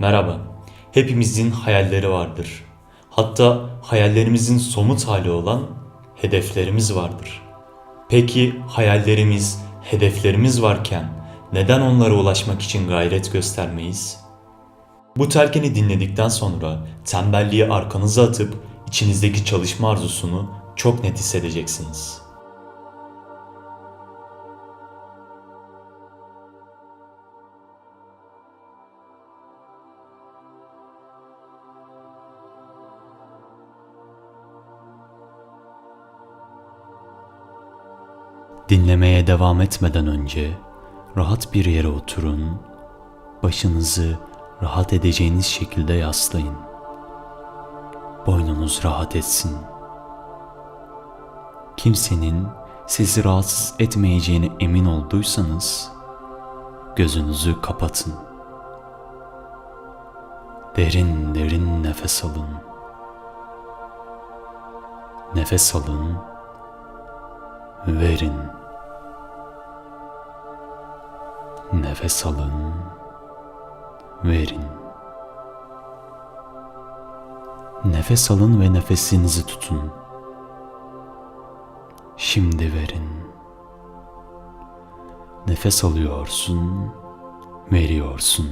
Merhaba. Hepimizin hayalleri vardır. Hatta hayallerimizin somut hali olan hedeflerimiz vardır. Peki hayallerimiz, hedeflerimiz varken neden onlara ulaşmak için gayret göstermeyiz? Bu telkini dinledikten sonra tembelliği arkanıza atıp içinizdeki çalışma arzusunu çok net hissedeceksiniz. Dinlemeye devam etmeden önce rahat bir yere oturun, başınızı rahat edeceğiniz şekilde yaslayın. Boynunuz rahat etsin. Kimsenin sizi rahatsız etmeyeceğine emin olduysanız gözünüzü kapatın. Derin derin nefes alın. Nefes alın, verin. Nefes alın, verin. Nefes alın ve nefesinizi tutun. Şimdi verin. Nefes alıyorsun, veriyorsun.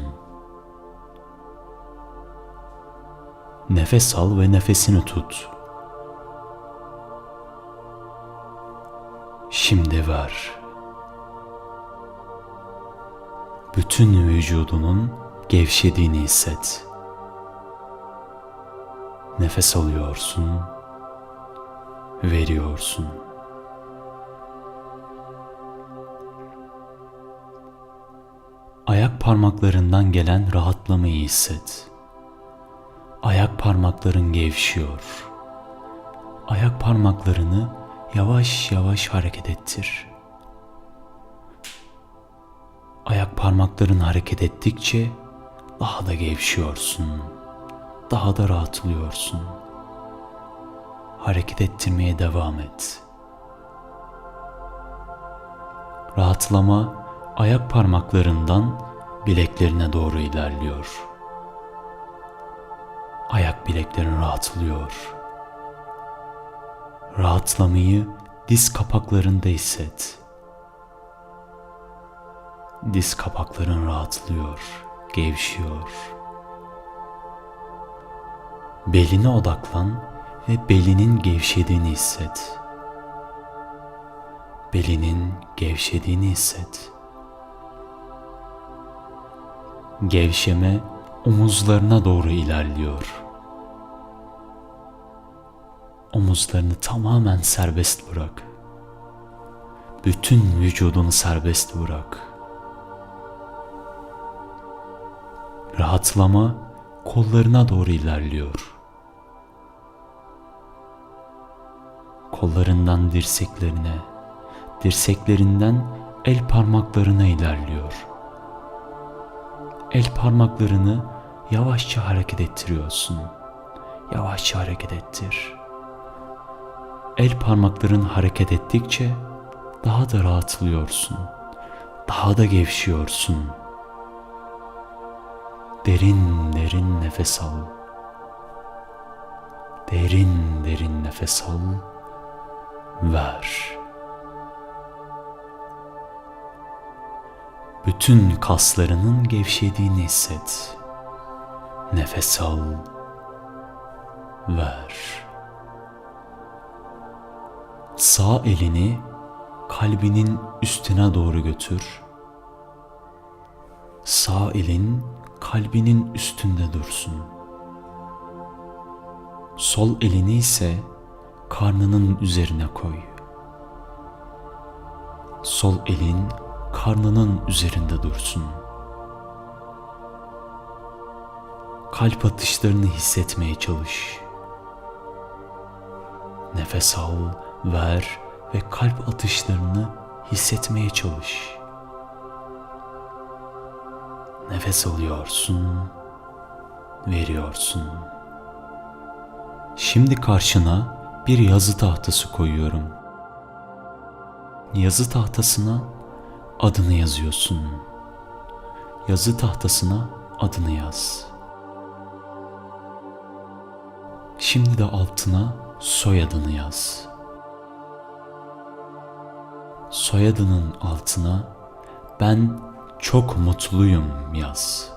Nefes al ve nefesini tut. Şimdi ver. Bütün vücudunun gevşediğini hisset. Nefes alıyorsun, veriyorsun. Ayak parmaklarından gelen rahatlamayı hisset. Ayak parmakların gevşiyor. Ayak parmaklarını yavaş yavaş hareket ettir. Ayak parmakların hareket ettikçe daha da gevşiyorsun. Daha da rahatlıyorsun. Hareket ettirmeye devam et. Rahatlama ayak parmaklarından bileklerine doğru ilerliyor. Ayak bileklerin rahatlıyor. Rahatlamayı diz kapaklarında hisset. Diz kapakların rahatlıyor, gevşiyor. Beline odaklan ve belinin gevşediğini hisset. Belinin gevşediğini hisset. Gevşeme omuzlarına doğru ilerliyor. Omuzlarını tamamen serbest bırak. Bütün vücudunu serbest bırak. Rahatlama kollarına doğru ilerliyor. Kollarından dirseklerine, dirseklerinden el parmaklarına ilerliyor. El parmaklarını yavaşça hareket ettiriyorsun. Yavaşça hareket ettir. El parmakların hareket ettikçe daha da rahatlıyorsun. Daha da gevşiyorsun. Derin derin nefes al. Derin derin nefes al. Ver. Bütün kaslarının gevşediğini hisset. Nefes al. Ver. Sağ elini kalbinin üstüne doğru götür. Sağ elin kalbinin üstünde dursun. Sol elini ise karnının üzerine koy. Sol elin karnının üzerinde dursun. Kalp atışlarını hissetmeye çalış. Nefes al, ver ve kalp atışlarını hissetmeye çalış. Nefes alıyorsun, veriyorsun. Şimdi karşına bir yazı tahtası koyuyorum. Yazı tahtasına adını yazıyorsun. Yazı tahtasına adını yaz. Şimdi de altına soyadını yaz. Soyadının altına ben çok mutluyum yaz.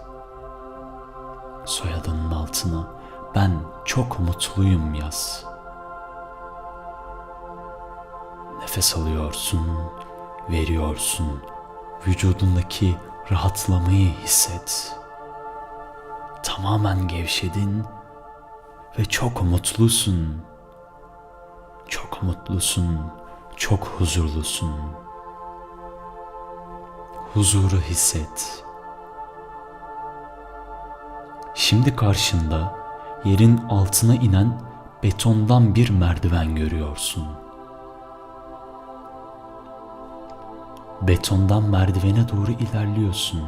Soyadının altına ben çok mutluyum yaz. Nefes alıyorsun, veriyorsun. Vücudundaki rahatlamayı hisset. Tamamen gevşedin ve çok mutlusun. Çok mutlusun, çok huzurlusun. Huzuru hisset. Şimdi karşında yerin altına inen betondan bir merdiven görüyorsun. Betondan merdivene doğru ilerliyorsun.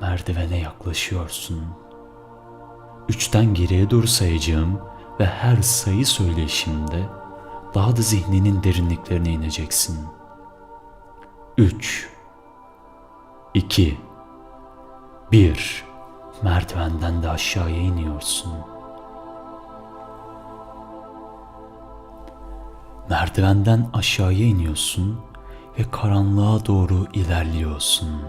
Merdivene yaklaşıyorsun. Üçten geriye doğru sayacağım ve her sayı söyleyişimde daha da zihninin derinliklerine ineceksin. 3 2 1 Merdivenden de aşağıya iniyorsun. Merdivenden aşağıya iniyorsun ve karanlığa doğru ilerliyorsun.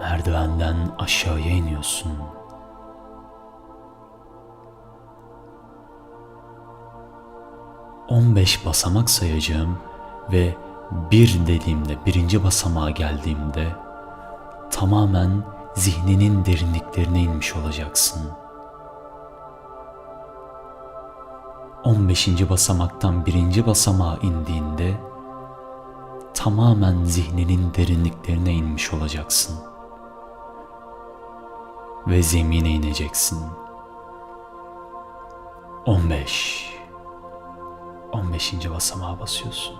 Merdivenden aşağıya iniyorsun. On beş basamak sayacağım ve bir dediğimde, birinci basamağa geldiğimde tamamen zihninin derinliklerine inmiş olacaksın. 15. basamaktan birinci basamağa indiğinde tamamen zihninin derinliklerine inmiş olacaksın. Ve zemine ineceksin. 15 15. basamağa basıyorsun.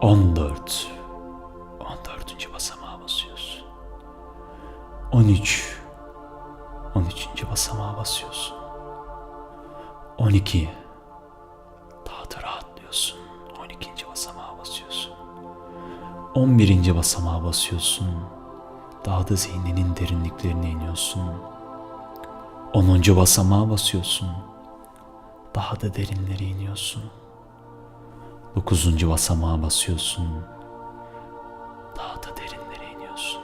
14 14. basamağa basıyorsun. 13 13. basamağa basıyorsun. 12 daha da rahatlıyorsun. 12. basamağa basıyorsun. 11. basamağa basıyorsun. Daha da zihninin derinliklerine iniyorsun. 10. basamağa basıyorsun. Daha da derinlere iniyorsun. 9. basamağa basıyorsun. Daha da derinlere iniyorsun.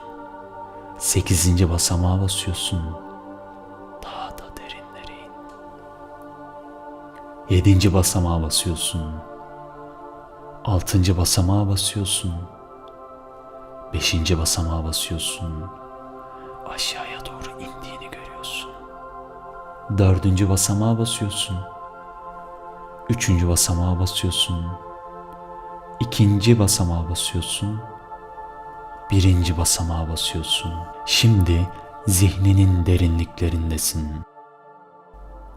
8. basamağa basıyorsun. Daha da derinlere in. 7. basamağa basıyorsun. 6. basamağa basıyorsun. 5. basamağa basıyorsun. Aşağıya doğru indiğini görüyorsun. 4. basamağa basıyorsun. Üçüncü basamağa basıyorsun. İkinci basamağa basıyorsun. Birinci basamağa basıyorsun. Şimdi zihninin derinliklerindesin.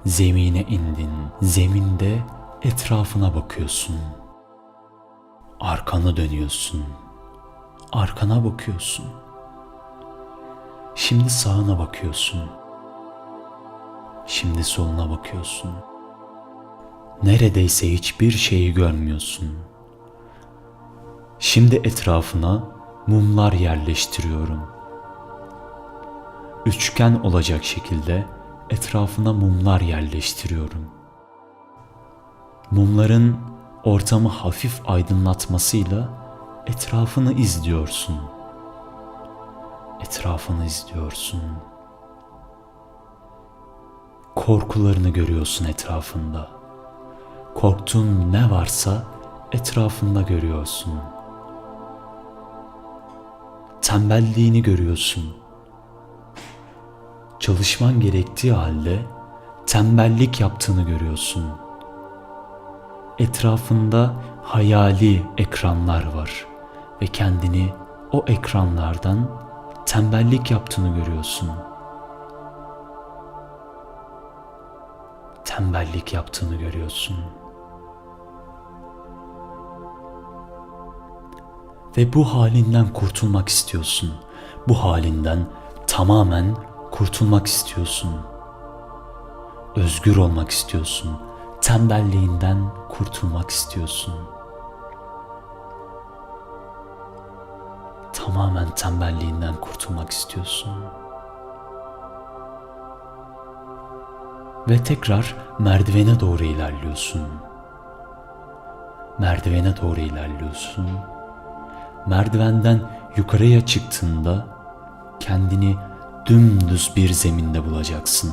Zemine indin. Zeminde etrafına bakıyorsun. Arkanı dönüyorsun. Arkana bakıyorsun. Şimdi sağına bakıyorsun. Şimdi soluna bakıyorsun. Neredeyse hiçbir şeyi görmüyorsun. Şimdi etrafına mumlar yerleştiriyorum. Üçgen olacak şekilde etrafına mumlar yerleştiriyorum. Mumların ortamı hafif aydınlatmasıyla etrafını izliyorsun. Etrafını izliyorsun. Korkularını görüyorsun etrafında. Korktuğun ne varsa etrafında görüyorsun. Tembelliğini görüyorsun. Çalışman gerektiği halde tembellik yaptığını görüyorsun. Etrafında hayali ekranlar var ve kendini o ekranlardan tembellik yaptığını görüyorsun. Tembellik yaptığını görüyorsun. Ve bu halinden kurtulmak istiyorsun. Bu halinden tamamen kurtulmak istiyorsun. Özgür olmak istiyorsun. Tembelliğinden kurtulmak istiyorsun. Tamamen tembelliğinden kurtulmak istiyorsun. Ve tekrar merdivene doğru ilerliyorsun. Merdivene doğru ilerliyorsun. Merdivenden yukarıya çıktığında kendini dümdüz bir zeminde bulacaksın.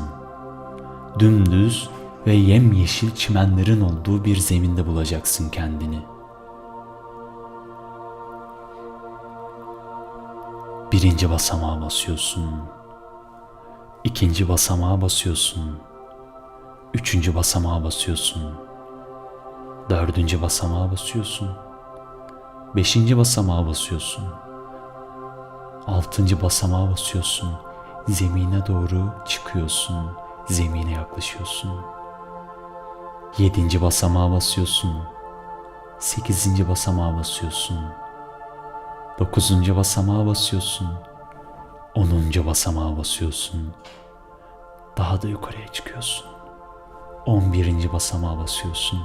Dümdüz ve yemyeşil çimenlerin olduğu bir zeminde bulacaksın kendini. Birinci basamağa basıyorsun. İkinci basamağa basıyorsun. Üçüncü basamağa basıyorsun. Dördüncü basamağa basıyorsun. Beşinci basamağa basıyorsun. Altıncı basamağa basıyorsun. Zemine doğru çıkıyorsun. Zemine yaklaşıyorsun. Yedinci basamağa basıyorsun. Sekizinci basamağa basıyorsun. Dokuzuncu basamağa basıyorsun. Onuncu basamağa basıyorsun. Daha da yukarıya çıkıyorsun. On birinci basamağa basıyorsun.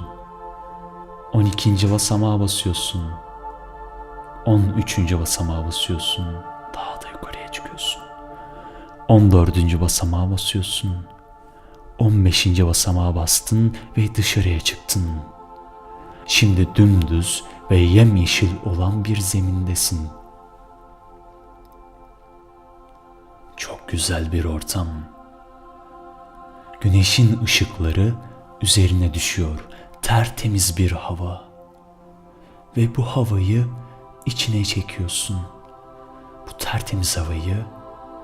On ikinci basamağa basıyorsun. On üçüncü basamağa basıyorsun. Daha da yukarıya çıkıyorsun. On dördüncü basamağa basıyorsun. On beşinci basamağa bastın ve dışarıya çıktın. Şimdi dümdüz ve yemyeşil olan bir zemindesin. Çok güzel bir ortam. Güneşin ışıkları üzerine düşüyor. Tertemiz bir hava. Ve bu havayı içine çekiyorsun. Bu tertemiz havayı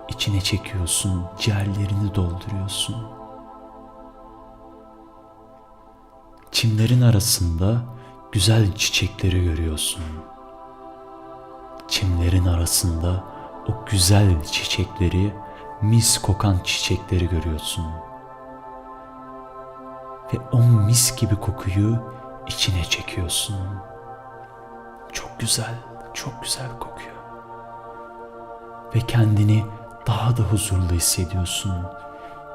içine çekiyorsun. Ciğerlerini dolduruyorsun. Çimlerin arasında güzel çiçekleri görüyorsun. Çimlerin arasında o güzel çiçekleri, mis kokan çiçekleri görüyorsun. Ve o mis gibi kokuyu içine çekiyorsun. Çok güzel, çok güzel kokuyor. Ve kendini daha da huzurlu hissediyorsun.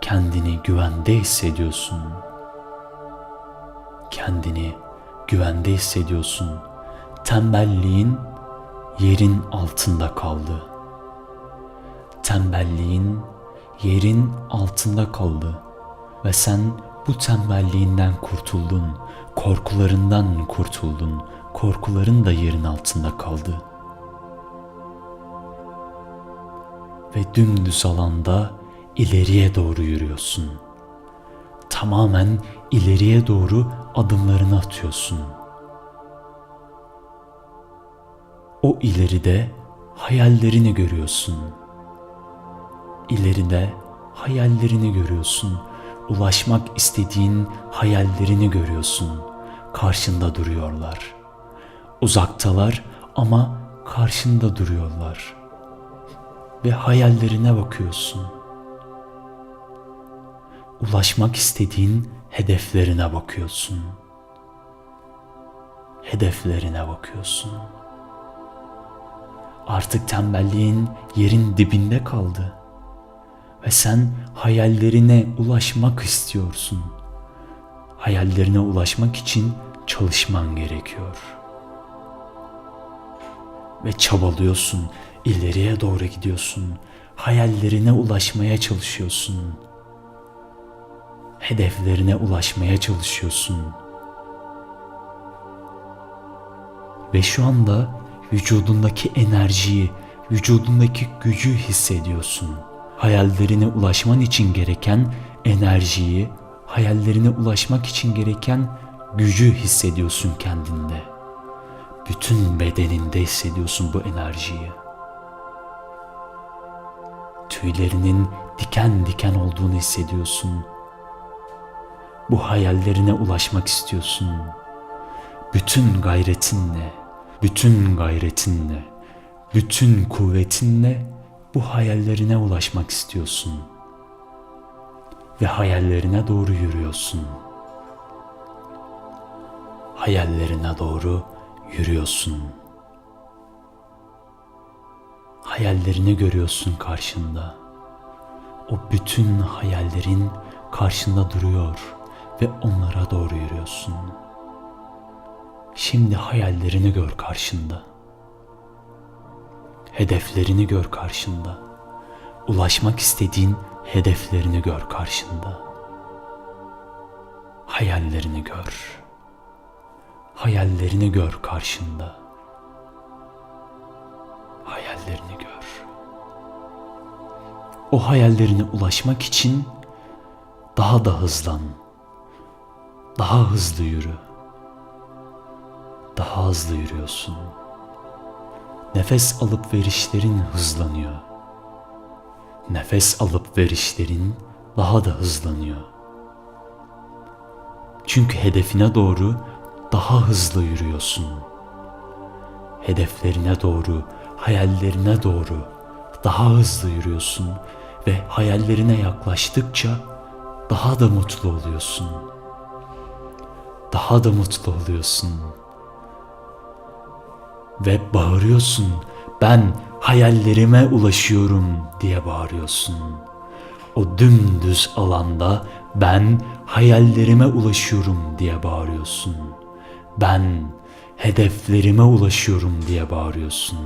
Kendini güvende hissediyorsun kendini güvende hissediyorsun. Tembelliğin yerin altında kaldı. Tembelliğin yerin altında kaldı ve sen bu tembelliğinden kurtuldun. Korkularından kurtuldun. Korkuların da yerin altında kaldı. Ve dümdüz alanda ileriye doğru yürüyorsun. Tamamen ileriye doğru adımlarını atıyorsun. O ileride hayallerini görüyorsun. İleride hayallerini görüyorsun. Ulaşmak istediğin hayallerini görüyorsun. Karşında duruyorlar. Uzaktalar ama karşında duruyorlar. Ve hayallerine bakıyorsun. Ulaşmak istediğin hedeflerine bakıyorsun. Hedeflerine bakıyorsun. Artık tembelliğin yerin dibinde kaldı. Ve sen hayallerine ulaşmak istiyorsun. Hayallerine ulaşmak için çalışman gerekiyor. Ve çabalıyorsun, ileriye doğru gidiyorsun. Hayallerine ulaşmaya çalışıyorsun hedeflerine ulaşmaya çalışıyorsun. Ve şu anda vücudundaki enerjiyi, vücudundaki gücü hissediyorsun. Hayallerine ulaşman için gereken enerjiyi, hayallerine ulaşmak için gereken gücü hissediyorsun kendinde. Bütün bedeninde hissediyorsun bu enerjiyi. Tüylerinin diken diken olduğunu hissediyorsun bu hayallerine ulaşmak istiyorsun. Bütün gayretinle, bütün gayretinle, bütün kuvvetinle bu hayallerine ulaşmak istiyorsun. Ve hayallerine doğru yürüyorsun. Hayallerine doğru yürüyorsun. Hayallerini görüyorsun karşında. O bütün hayallerin karşında duruyor ve onlara doğru yürüyorsun. Şimdi hayallerini gör karşında. Hedeflerini gör karşında. Ulaşmak istediğin hedeflerini gör karşında. hayallerini gör. Hayallerini gör karşında. Hayallerini gör. O hayallerine ulaşmak için daha da hızlan. Daha hızlı yürü. Daha hızlı yürüyorsun. Nefes alıp verişlerin hızlanıyor. Nefes alıp verişlerin daha da hızlanıyor. Çünkü hedefine doğru daha hızlı yürüyorsun. Hedeflerine doğru, hayallerine doğru daha hızlı yürüyorsun ve hayallerine yaklaştıkça daha da mutlu oluyorsun. Daha da mutlu oluyorsun. Ve bağırıyorsun. Ben hayallerime ulaşıyorum diye bağırıyorsun. O dümdüz alanda ben hayallerime ulaşıyorum diye bağırıyorsun. Ben hedeflerime ulaşıyorum diye bağırıyorsun.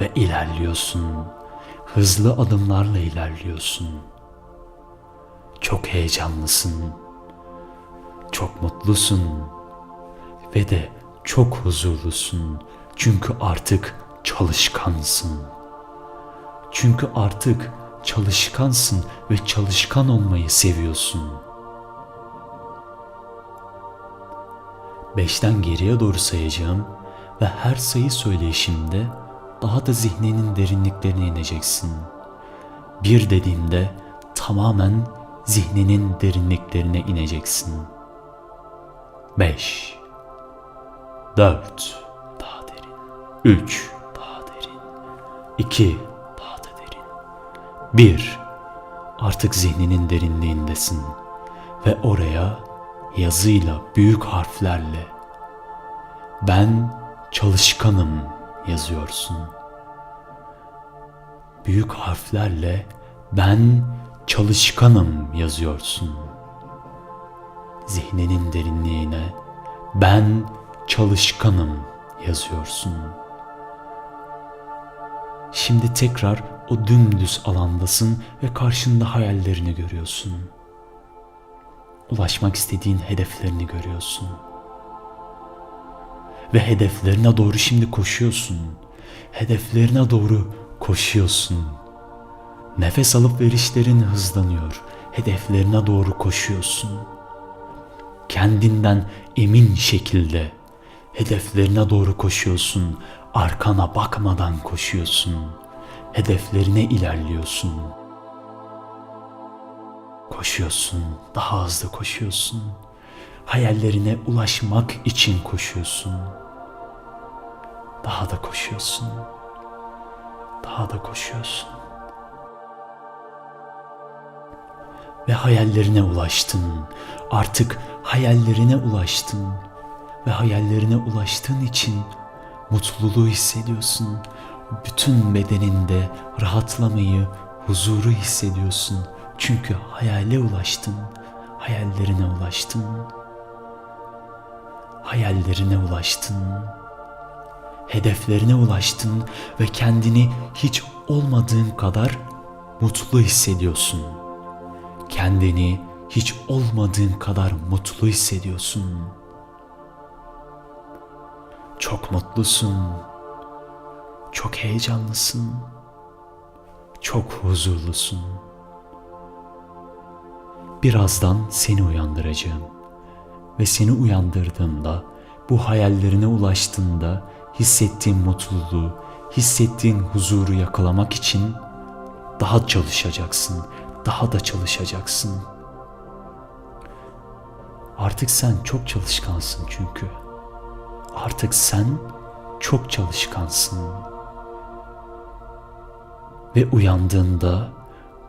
Ve ilerliyorsun. Hızlı adımlarla ilerliyorsun. Çok heyecanlısın. Çok mutlusun. Ve de çok huzurlusun. Çünkü artık çalışkansın. Çünkü artık çalışkansın ve çalışkan olmayı seviyorsun. Beşten geriye doğru sayacağım ve her sayı söyleyişimde daha da zihninin derinliklerine ineceksin. Bir dediğimde tamamen zihninin derinliklerine ineceksin. Beş, dört, daha derin. Üç, daha derin. İki, daha da derin. Bir, artık zihninin derinliğindesin ve oraya yazıyla, büyük harflerle ben çalışkanım yazıyorsun. Büyük harflerle ben çalışkanım yazıyorsun. Zihninin derinliğine ben çalışkanım yazıyorsun. Şimdi tekrar o dümdüz alandasın ve karşında hayallerini görüyorsun. Ulaşmak istediğin hedeflerini görüyorsun. Ve hedeflerine doğru şimdi koşuyorsun. Hedeflerine doğru koşuyorsun. Nefes alıp verişlerin hızlanıyor. Hedeflerine doğru koşuyorsun. Kendinden emin şekilde hedeflerine doğru koşuyorsun. Arkana bakmadan koşuyorsun. Hedeflerine ilerliyorsun. Koşuyorsun, daha hızlı koşuyorsun. Hayallerine ulaşmak için koşuyorsun. Daha da koşuyorsun. Daha da koşuyorsun. Ve hayallerine ulaştın. Artık hayallerine ulaştın. Ve hayallerine ulaştığın için mutluluğu hissediyorsun. Bütün bedeninde rahatlamayı, huzuru hissediyorsun. Çünkü hayale ulaştın. Hayallerine ulaştın. Hayallerine ulaştın. Hedeflerine ulaştın ve kendini hiç olmadığın kadar mutlu hissediyorsun. Kendini hiç olmadığın kadar mutlu hissediyorsun. Çok mutlusun. Çok heyecanlısın. Çok huzurlusun. Birazdan seni uyandıracağım ve seni uyandırdığımda bu hayallerine ulaştığında hissettiğin mutluluğu, hissettiğin huzuru yakalamak için daha çalışacaksın, daha da çalışacaksın. Artık sen çok çalışkansın çünkü. Artık sen çok çalışkansın. Ve uyandığında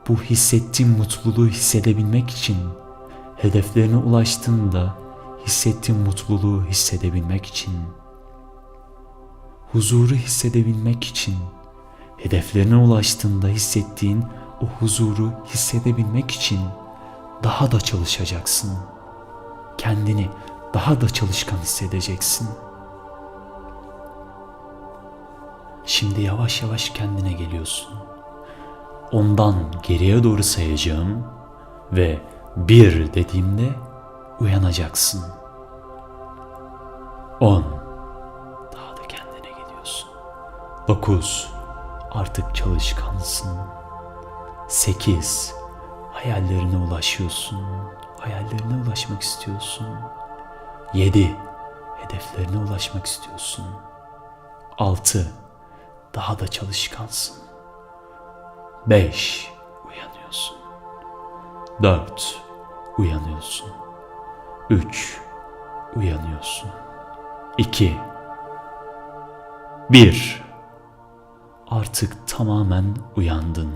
bu hissettiğin mutluluğu hissedebilmek için, hedeflerine ulaştığında hissettiğin mutluluğu hissedebilmek için, huzuru hissedebilmek için, hedeflerine ulaştığında hissettiğin o huzuru hissedebilmek için daha da çalışacaksın. Kendini daha da çalışkan hissedeceksin. Şimdi yavaş yavaş kendine geliyorsun. Ondan geriye doğru sayacağım ve Bir dediğimde uyanacaksın. 10. Daha da kendine geliyorsun. 9. Artık çalışkansın. 8. Hayallerine ulaşıyorsun. Hayallerine ulaşmak istiyorsun. 7. Hedeflerine ulaşmak istiyorsun. 6. Daha da çalışkansın. 5. Uyanıyorsun. 4. Uyanıyorsun. 3. Uyanıyorsun. 2. 1. Artık tamamen uyandın.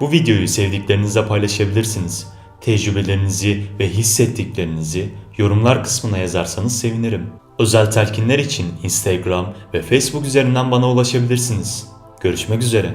Bu videoyu sevdiklerinizle paylaşabilirsiniz. Tecrübelerinizi ve hissettiklerinizi yorumlar kısmına yazarsanız sevinirim. Özel telkinler için Instagram ve Facebook üzerinden bana ulaşabilirsiniz. Görüşmek üzere.